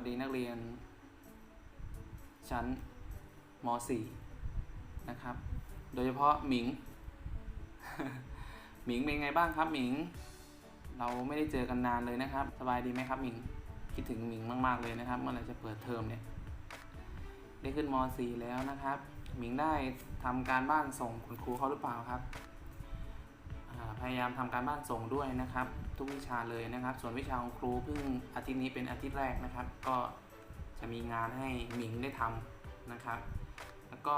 วัสดีนักเรียน ชั้นม .4 นะครับ โดยเฉพาะหมิง หมิงเป็นไงบ้างครับหมิง เราไม่ได้เจอกันนานเลยนะครับ สบายดีไหมครับหมิง คิดถึงหมิงมาก ๆ เลยนะครับ เมื่อไหร่จะเปิดเทอมเนี่ย ได้ขึ้นม .4 แล้วนะครับ หมิงได้ทำการบ้านส่งคุณครูเขาหรือเปล่าครับ พยายามทำการบ้านส่งด้วยนะครับ ทุกวิชาเลยนะครับ ส่วนวิชาของครูเพิ่งอาทิตย์นี้เป็นอาทิตย์แรกนะครับ ก็จะมีงานให้หมิงได้ทำนะครับ แล้วก็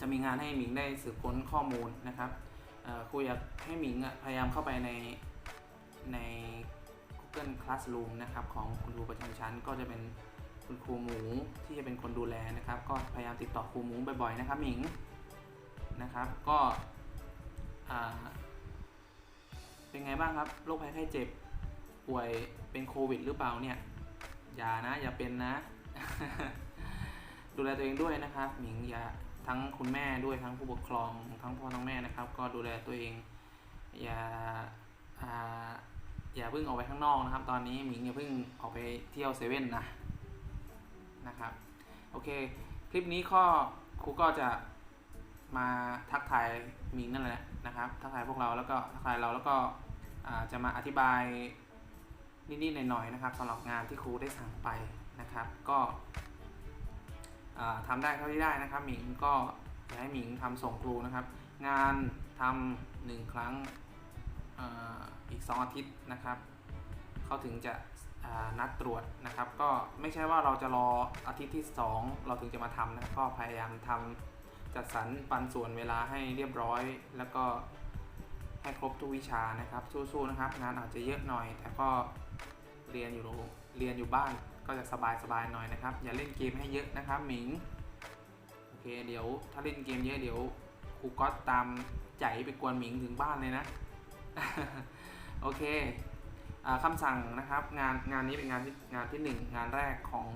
จะมีงานให้หมิงได้สืบค้นข้อมูลนะครับครูอยากให้หมิงพยายามเข้าไปในใน Google Classroom นะครับของคุณครูประจำชั้นก็จะเป็นคุณครูหมูที่จะเป็นคนดูแลนะครับ ก็พยายามติดต่อครูหมูบ่อยๆนะครับหมิงนะครับ ก็ เป็นไงบ้างครับโรคภัยไข้เจ็บ ป่วยเป็นโควิด หรือเปล่าเนี่ย อย่านะ อย่าเป็นนะ ดูแลตัวเองด้วยนะครับหมิงอย่าทั้งคุณแม่ด้วยทั้งผู้ปกครอง ทั้งพ่อทั้งแม่นะครับ ก็ดูแลตัวเอง อย่าอย่าเพิ่งออกไปข้างนอกนะครับ ตอนนี้หมิงอย่าเพิ่งออกไปเที่ยวเซเว่นนะนะครับ โอเค คลิปนี้ข้อครูก็จะ มาทักทายมิงนั่นแหละนะครับทักทายพวกเราแล้วก็ทักทายเราแล้วก็จะมาอธิบายนิดๆหน่อยๆนะครับสำหรับงานที่ครูได้สั่งไปนะครับ ก็อ่าทำได้เท่าที่ได้นะครับหมิงก็อยากให้หมิงทำส่งครูนะครับ งานทำหนึ่งครั้งอ,อีก 2 อาทิตย์นะครับเขาถึงจะนัดตรวจนะครับ ก็ไม่ใช่ว่าเราจะรออาทิตย์ที่ 2 เราถึงจะมาทำนะก็พยายามทำ จัดสรรปันส่วนเวลาให้เรียบร้อย แล้วก็ให้ครบทุกวิชานะครับสู้ๆนะครับ งานอาจจะเยอะหน่อย แต่ก็เรียนอยู่เรียนอยู่บ้านก็จะสบายๆหน่อยนะครับ อย่าเล่นเกมให้เยอะนะครับหมิงโอเคเดี๋ยวถ้าเล่นเกมเยอะเดี๋ยวครูก็ตามใจไปกวนหมิงถึงบ้านเลยนะโอเคอาคำสั่งนะครับงานงานนี้เป็นงานที่งานที่ 1 งานแรกของ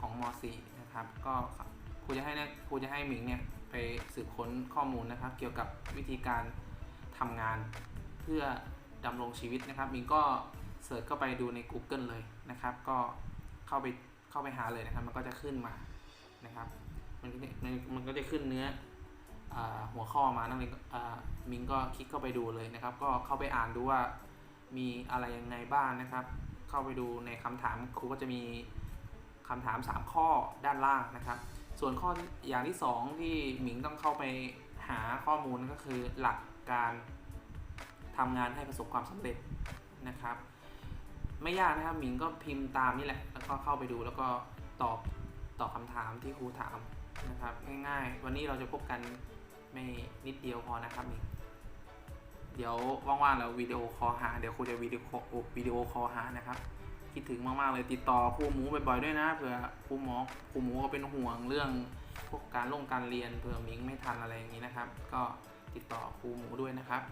ของม .4 นะครับก็ครูจะให้นะครูจะให้หมิงเนี่ย ไปสืบค้นข้อมูลนะครับ เกี่ยวกับวิธีการทำงานเพื่อดำรงชีวิตนะครับมิงก็เสิร์ชเข้าไปดูใน Google เลยนะครับ ก็เข้าไปเข้าไปหาเลยนะครับ มันก็จะขึ้นมานะครับมันก็จะมันมันก็จะขึ้นเนื้ออหัวข้อมานั่นเองอ่ามิงก็คลิกเข้าไปดูเลยนะครับ ก็เข้าไปอ่านดูว่ามีอะไรยังไงบ้างนะครับ เข้าไปดูในคำถามครูก็จะมีคำถาม 3 ข้อด้านล่างนะครับ ส่วนข้ออย่างที่ 2 ที่หมิงต้องเข้าไปหาข้อมูลก็คือหลักการทำงานให้ประสบความสำเร็จนะครับ ไม่ยากนะครับหมิงก็พิมพ์ตามนี่แหละ แล้วก็เข้าไปดูแล้วก็ตอบตอบคำถามที่ครูถามนะครับ ง่ายๆ วันนี้เราจะพบกันไม่นิดเดียวพอนะครับหมิงเดี๋ยวว่างๆเราวิดีโอคอลหาเดี๋ยวครูจะวิดีโอวิดีโอคอลหานะครับ คิดถึงมากๆเลยติดต่อครูหมูบ่อยๆด้วยนะเผื่อครูหมอครูหมูก็เป็นห่วงเรื่องพวกการลงการเรียนเผื่อมิงไม่ทันอะไรอย่างนี้นะครับ ก็ติดต่อครูหมูด้วยนะครับ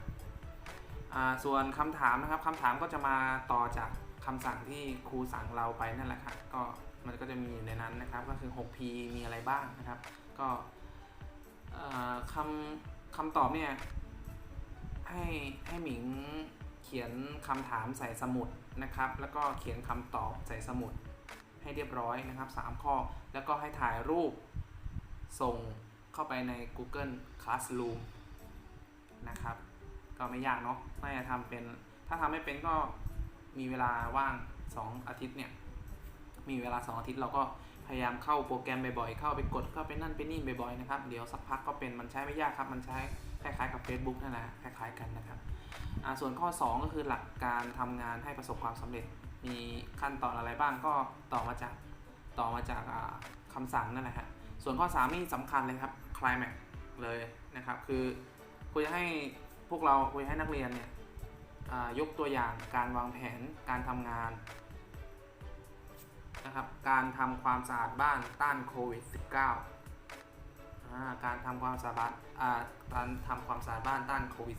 ส่วนคำถามนะครับคำถามก็จะมาต่อจากคำสั่งที่ครูสั่งเราไปนั่นแหละครับก็มันก็จะมีอยู่ในนั้นนะครับ ก็คือ 6P มีอะไรบ้างนะครับ ก็คำคำตอบเนี่ยให้ให้หมิงเขียนคำถามใส่สมุด นะครับ แล้วก็เขียนคำตอบใส่สมุดให้เรียบร้อยนะครับ 3 ข้อ แล้วก็ให้ถ่ายรูปส่งเข้าไปใน Google Classroom นะครับ ก็ไม่ยากเนาะน่าจะทำเป็น ถ้าทำไม่เป็นก็มีเวลาว่าง 2 อาทิตย์เนี่ย มีเวลา 2 อาทิตย์เราก็ พยายามเข้าโปรแกรมบ่อยๆ เข้าไปกดเข้าไปนั่นไปนี่บ่อยๆนะครับ เดี๋ยวสักพักก็เป็นมันใช้ไม่ยากครับ มันใช้คล้ายๆกับ Facebook นั่นแหละคล้ายๆกันนะครับ ส่วนข้อ 2 ก็คือหลักการทำงานให้ประสบความสำเร็จ มีขั้นตอนอะไรบ้างก็ต่อมาจากต่อมาจากอ่าคำสั่งนั่นแหละฮะ ส่วนข้อ 3 นี่สำคัญเลยครับ climax เลยนะครับ คือครูจะให้พวกเราครูจะให้นักเรียนเนี่ยยกตัวอย่างการวางแผนการทำงาน นะครับ การทำความสะอาดบ้านต้านโควิด -19 อ่าการทำความสะอาดการทำความสะอาดบ้านต้านโควิด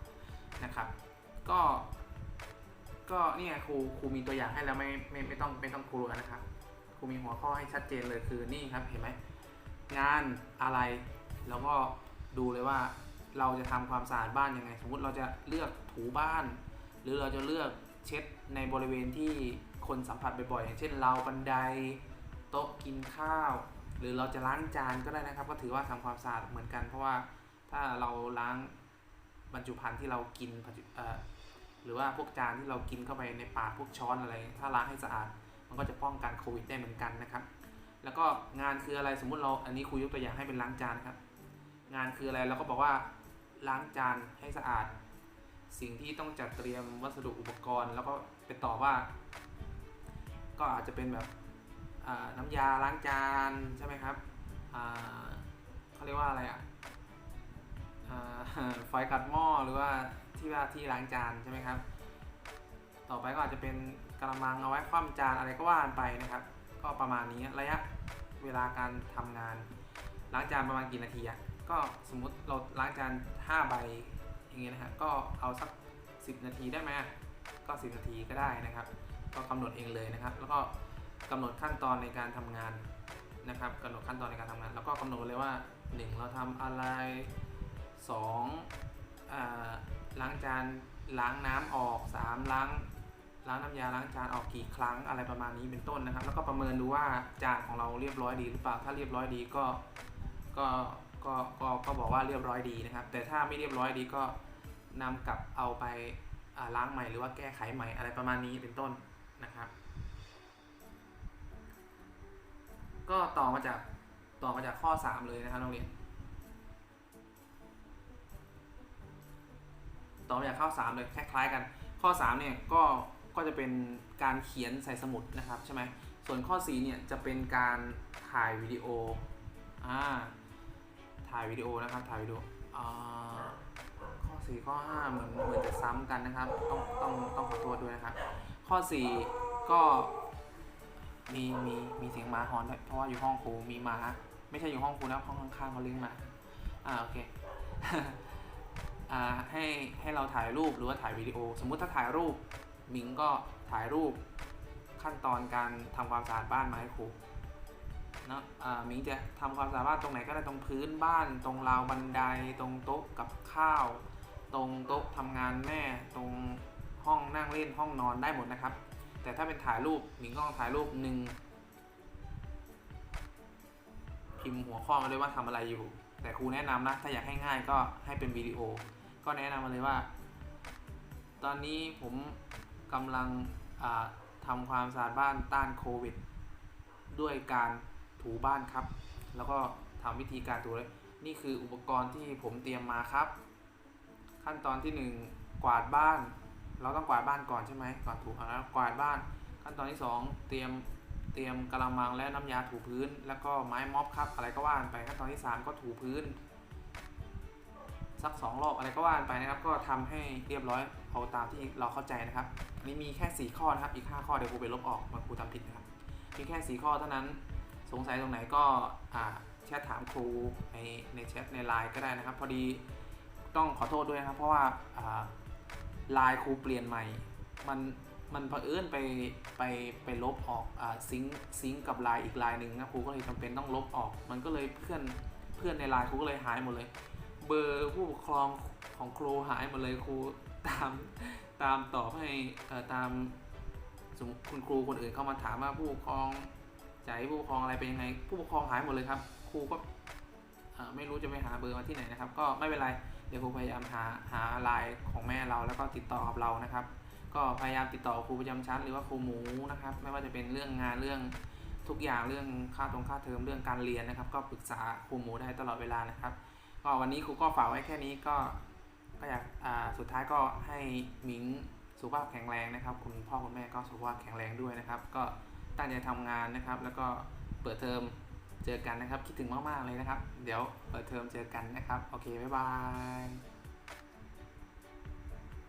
-19 นะครับ ก็ก็เนี่ยครูครูมีตัวอย่างให้แล้วไม่ไม่ไม่ต้องไม่ต้องกลัวนะครับครูมีหัวข้อให้ชัดเจนเลยคือนี่ครับเห็นไหมงานอะไร แล้วก็ดูเลยว่าเราจะทำความสะอาดบ้านยังไง สมมติเราจะเลือกถูบ้าน หรือเราจะเลือก เช็ดในบริเวณที่คนสัมผัสบ่อยๆอย่างเช่นราวบันไดโต๊ะกินข้าว หรือเราจะล้างจานก็ได้นะครับ ก็ถือว่าทำความสะอาดเหมือนกัน เพราะว่าถ้าเราล้างบรรจุภัณฑ์ที่เรากินหรือว่าพวกจานที่เรากินเข้าไปในปากพวกช้อนอะไร ถ้าล้างให้สะอาด มันก็จะป้องกันโควิดได้เหมือนกันนะครับ แล้วก็งานคืออะไรสมมุติเราอันนี้ครูยกตัวอย่างให้เป็นล้างจานครับ งานคืออะไรเราก็บอกว่าล้างจานให้สะอาด สิ่งที่ต้องจัดเตรียมวัสดุอุปกรณ์ แล้วก็ไปตอบว่า ก็อาจจะเป็นแบบน้ำยาล้างจานใช่ไหมครับเขาเรียกว่าอะไรอะอ่าไฟกัดหม้อหรือว่าที่ว่าที่ล้างจานใช่ไหมครับ ต่อไปก็อาจจะเป็นกระมังเอาไว้คว่ำจานอะไรก็ว่ากันไปนะครับ ก็ประมาณนี้ระยะเวลาการทำงาน ล้างจานประมาณกี่นาทีอะก็สมมุติเราล้างจาน5ใบ อย่างเงี้ยนะฮะก็เอาสัก 10 นาทีได้ไหมก็ 10 นาทีก็ได้นะครับ ก็กำหนดเองเลยนะครับ แล้วก็กำหนดขั้นตอนในการทำงานนะครับกำหนดขั้นตอนในการทำงาน แล้วก็กำหนดเลยว่า 1 เราทำอะไร2อ่าล้างจานล้างน้ำออก 3 ล้างล้างน้ำยาล้างจานออกกี่ครั้งอะไรประมาณนี้เป็นต้นนะครับ แล้วก็ประเมินดูว่าจานของเราเรียบร้อยดีหรือเปล่าถ้าเรียบร้อยดีก็ก็ ก็ก็ก็บอกว่าเรียบร้อยดีนะครับ แต่ถ้าไม่เรียบร้อยดีก็นำกลับเอาไปล้างใหม่หรือว่าแก้ไขใหม่อะไรประมาณนี้เป็นต้นนะครับ ก็ต่อมาจากต่อมาจากข้อ 3 เลยนะครับนักเรียนต่อมาจากข้อ 3 เลยคล้ายๆกัน ข้อ3เนี่ยก็ก็จะเป็นการเขียนใส่สมุดนะครับใช่ไหมส่วนข้อ4เนี่ยจะเป็นการถ่ายวิดีโออ่า ถ่ายวิดีโอนะครับ ถ่ายวิดีโออ่ข้อ 4 ข้อ 5 เหมือนเหมือนจะซ้ำกันนะครับ ต้องต้องต้องขอโทษด้วยนะครับ ข้อ 4 ก็มีมีมีเสียงหมาหอนด้วยเพราะว่าอยู่ห้องครูมีหมา ไม่ใช่อยู่ห้องครูนะห้องข้างๆเขาเลี้ยงหมาอ่าโอเคอ่าให้ให้เราถ่ายรูปหรือว่าถ่ายวิดีโอ สมมุติถ้าถ่ายรูปมิงก็ถ่ายรูปขั้นตอนการทำความสะอาดบ้านมาให้ครู นะอ่ามิงจะทำความสะอาดบ้านตรงไหนก็ได้ตรงพื้นบ้าน ตรงราวบันได ตรงโต๊ะกับข้าว ตรงโต๊ะทำงานแม่ ตรงห้องนั่งเล่นห้องนอนได้หมดนะครับ แต่ถ้าเป็นถ่ายรูปมิงก็ต้องถ่ายรูปหนึ่งพิมพ์หัวข้อมาเลยว่าทำอะไรอยู่ แต่ครูแนะนำนะถ้าอยากให้ง่ายก็ให้เป็นวิดีโอ ก็แนะนำมาเลยว่า ตอนนี้ผมกำลังอ่าทำความสะอาดบ้านต้านโควิด ด้วยการ ถูบ้านครับ แล้วก็ทำวิธีการถูเลยนี่คืออุปกรณ์ที่ผมเตรียมมาครับ ขั้นตอนที่หนึ่งกวาดบ้าน เราต้องกวาดบ้านก่อนใช่ไหมก่อนถูอะแล้วกวาดบ้าน ขั้นตอนที่สองเตรียมเตรียมกระมังและน้ำยาถูพื้น แล้วก็ไม้ม็อบครับ อะไรก็ว่านไปขั้นตอนที่สามก็ถูพื้นสักสองรอบอะไรก็ว่านไปนะครับ ก็ทำให้เรียบร้อยเอาตามที่เราเข้าใจนะครับนนี้มีแค่ 4 ข้อนะครับ อีก 5 ข้อเดี๋ยวครูไปลบออกมาครูทำผิดนะครับมีแค่ 4 ข้อเท่านั้น สงสัยตรงไหนก็แชทถามครูในในแชทในไลน์ก็ได้นะครับ พอดีต้องขอโทษด้วยนะครับ เพราะว่าไลน์ครูเปลี่ยนใหม่ มันมันเผอิญไปไปไปลบออกอซิงซิงกับไลน์อีกไลน์หนึ่งนะครูก็เลยจำเป็นต้องลบออก มันก็เลยเพื่อนเพื่อนในไลน์ครูก็เลยหายหมดเลย เบอร์ผู้ปกครองของครูหายหมดเลยครูตามตามตอบให้ตามคุณครูคนอื่นเข้ามาถามว่าผู้ปกครอง ใจผู้ปกครองอะไรเป็นยังไง ผู้ปกครองหายหมดเลยครับ ครูก็ไม่รู้จะไปหาเบอร์มาที่ไหนนะครับ ก็ไม่เป็นไร เดี๋ยวครูพยายามหาหาไลน์ของแม่เราแล้วก็ติดต่อกับเรานะครับ ก็พยายามติดต่อครูประจำชั้น หรือว่าครูหมูนะครับ ไม่ว่าจะเป็นเรื่องงานเรื่องทุกอย่างเรื่องค่าตรงค่าเทอมเรื่องการเรียนนะครับ ก็ปรึกษาครูหมูได้ตลอดเวลานะครับ ก็วันนี้ครูก็ฝากไว้แค่นี้ก็ก็อยากสุดท้ายก็ให้หมิงสุขภาพแข็งแรงนะครับ คุณพ่อคุณแม่ก็สุขภาพแข็งแรงด้วยนะครับ ก็ ตั้งใจทำงานนะครับ แล้วก็เปิดเทอมเจอกันนะครับ คิดถึงมาก ๆ เลยนะครับ เดี๋ยวเปิดเทอมเจอกันนะครับ โอเค บ๊ายบาย